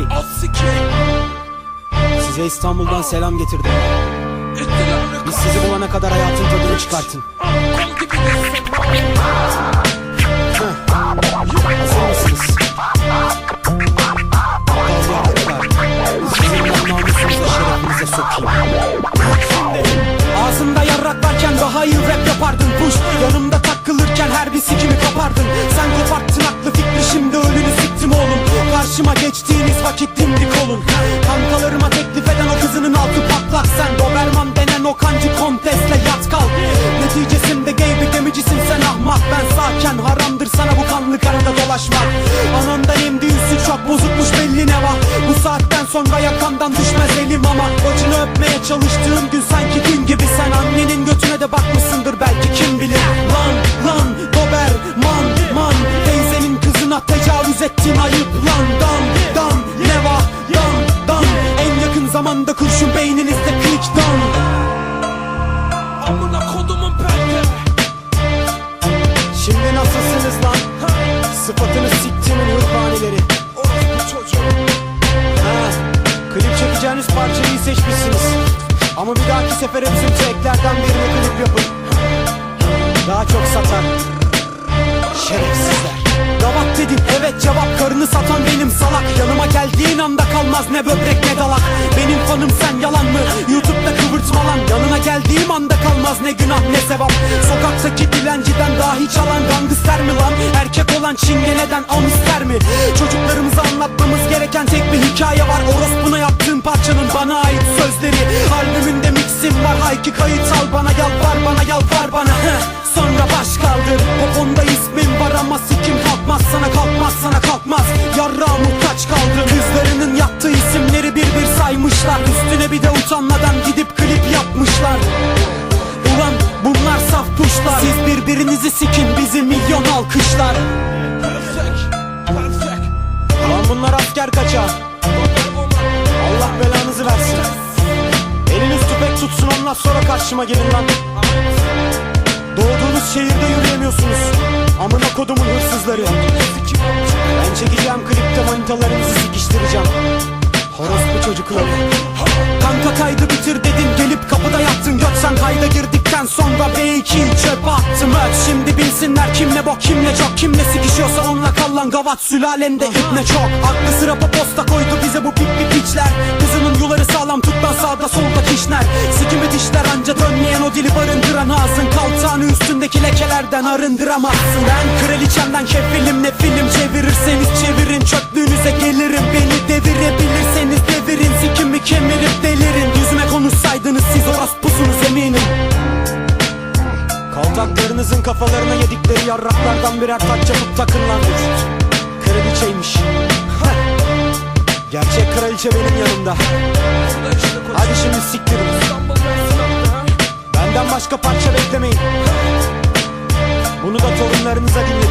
Hey size İstanbul'dan selam getirdim. Biz sizi bulana kadar hayatın tadını çıkartın. Karşıma geçtiğiniz vakit dimdik olun. Kankalarıma teklif eden o kızının altı patlak. Sen Doberman denen o kancı kontesle yat kalk. Neticesinde gay bir gemicisin sen ahmak. Ben sağken haramdır sana bu kanlı karada dolaşmak. Anandan emdiği üstü çok bozukmuş belli ne var? Bu saatten sonra yakandan düşmez elim ama. Bacını öpmeye çalıştığım gün ayıp lan Dan dan ne var dan dan En yakın zamanda kurşun beyninizde klik dan Amına kodumun perde Şimdi nasılsınız lan? Sıfatını siktimin hırpanileri Ha, klip çekeceğiniz parçayı seçmişsiniz. Ama bir dahaki sefere bizim tracklerden birine klip yapın. Daha çok satar. Şerefsizler. Gavat dedin evet cevap karını satan benim salak. Yanıma geldiğin anda kalmaz ne böbrek ne dalak. Benim fanım sen yalan mı? Youtube'da kıvırtmalan. Yanına geldiğim anda kalmaz ne günah ne sevap. Sokaktaki dilenciden dahi çalan gangster mi lan? Erkek olan çingeneden am ister mi? Çocuklarımıza anlatmamız gereken tek bir hikaye var. Orospuna yaptığın parçanın bana ait sözleri. Albümünde mixim var. Hayki kayıt al bana yalvar bana yalvar bana. Sonra baş kaldır. Poponda ismim var ama sikim kalkmaz sana kalkmaz sana Yarrağa muhtaç kaldım Kızlarının yaptığı isimleri bir bir saymışlar. Üstüne bir de utanmadan gidip klip yapmışlar. Ulan bunlar saf puşlar Siz birbirinizi sikin bizi milyon alkışlar. Perfect Lan bunlar asker kaçağı. Allah belanızı versin. Eliniz tüfek tutsun ondan sonra karşıma gelin lan. Doğduğunuz şehirde yürüyemiyorsunuz. Amına kodumun hırsızları klipte manitalarınızı sikiştireceğim. Horospu çocukları. Kanka kaydı bitir dedin gelip kapıda yattın. Göt sen kayda girdikten sonra B2'yi çöpe attım. Öt şimdi bilsinler kim ne bok kim ne çok. Kim ne sikişiyorsa onunla kal lan gavat sülalende ipne çok. Aklı sıra posta koydu bize bu pik pik piçler. Kızının yuları sağlam tuttan sağda solda kişner. Sikimi dişler anca dönmeyen o dili barındıran ağzın. Kaltağını üstündeki lekelerden arındıramazsın. Ben kraliçemden kefilim ne film kafalarına yedikleri yarraklardan birer taç yapıp takın lan. Kraliçeymiş. Gerçek kraliçe benim yanımda. Hadi şimdi siktirin Benden başka parça beklemeyin. Bunu da torunlarınıza dinletirsiniz